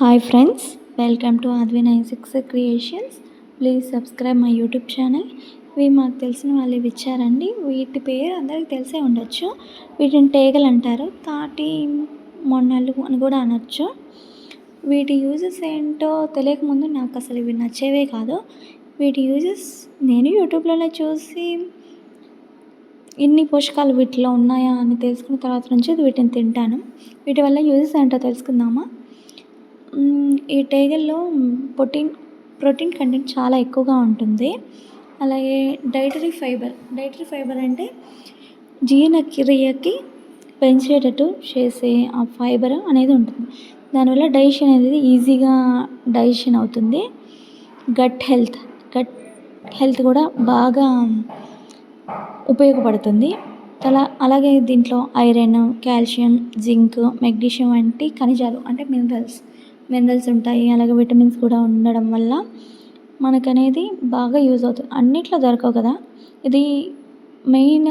Hi friends welcome to Aadvi nine six creations please subscribe my YouTube channel ఇవి మాకు తెలిసిన వాళ్ళు ఇవి ఇచ్చారండి వీటి పేరు అందరికీ తెలిసే ఉండొచ్చు వీటిని టేగలు అంటారు తాటి మొన్నలు అని కూడా అనొచ్చు వీటి యూజెస్ ఏంటో తెలియకముందు నాకు అసలు ఇవి నచ్చేవే కాదు వీటి యూజెస్ నేను యూట్యూబ్లోనే చూసి ఇన్ని పోషకాలు వీటిలో ఉన్నాయా అని తెలుసుకున్న తర్వాత నుంచి వీటిని తింటాను వీటి వల్ల యూజెస్ ఏంటో తెలుసుకుందామా ఈ టైగల్లో ప్రోటీన్ ప్రోటీన్ కంటెంట్ చాలా ఎక్కువగా ఉంటుంది అలాగే డైటరీ ఫైబర్ డైటరీ ఫైబర్ అంటే జీర్ణక్రియకి పెంచేటట్టు చేసే ఆ ఫైబర్ అనేది ఉంటుంది దానివల్ల డైజెషన్ అనేది ఈజీగా డైజెషన్ అవుతుంది గట్ హెల్త్ గట్ హెల్త్ కూడా బాగా ఉపయోగపడుతుంది అలా అలాగే దీంట్లో ఐరన్ కాల్షియం జింక్ మెగ్నీషియం వంటి ఖనిజాలు అంటే మినరల్స్ మినరల్స్ ఉంటాయి అలాగే విటమిన్స్ కూడా ఉండడం వల్ల మనకనేది బాగా యూజ్ అవుతుంది అన్నిట్లో దొరకవు కదా ఇది మెయిన్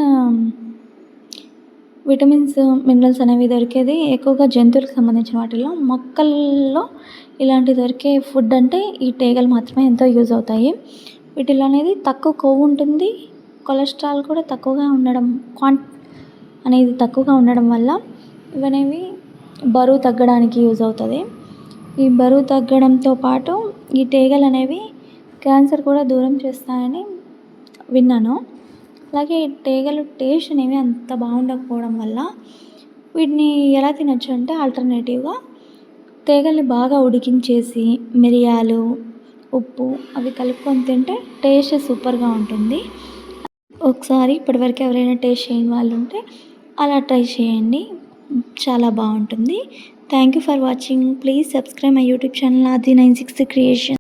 విటమిన్స్ మినరల్స్ అనేవి దొరికేది ఎక్కువగా జంతువులకు సంబంధించిన వాటిల్లో మొక్కల్లో ఇలాంటి దొరికే ఫుడ్ అంటే ఈ టేగలు మాత్రమే ఎంతో యూజ్ అవుతాయి వీటిలో అనేది తక్కువ కొవ్వు ఉంటుంది కొలెస్ట్రాల్ కూడా తక్కువగా ఉండడం క్వాంట్ అనేది తక్కువగా ఉండడం వల్ల ఇవనేవి బరువు తగ్గడానికి యూజ్ అవుతుంది ఈ బరువు తగ్గడంతో పాటు ఈ తీగలు అనేవి క్యాన్సర్ కూడా దూరం చేస్తాయని విన్నాను అలాగే ఈ తీగలు టేస్ట్ అనేవి అంత బాగుండకపోవడం వల్ల వీటిని ఎలా తినచ్చు అంటే ఆల్టర్నేటివ్గా తీగల్ని బాగా ఉడికించేసి మిరియాలు ఉప్పు అవి కలుపుకొని తింటే టేస్ట్ సూపర్గా ఉంటుంది ఒకసారి ఇప్పటివరకు ఎవరైనా టేస్ట్ చేయని వాళ్ళు ఉంటే అలా ట్రై చేయండి చాలా బాగుంటుంది Thank you for watching. Please subscribe my YouTube channel Adi 960 Creation.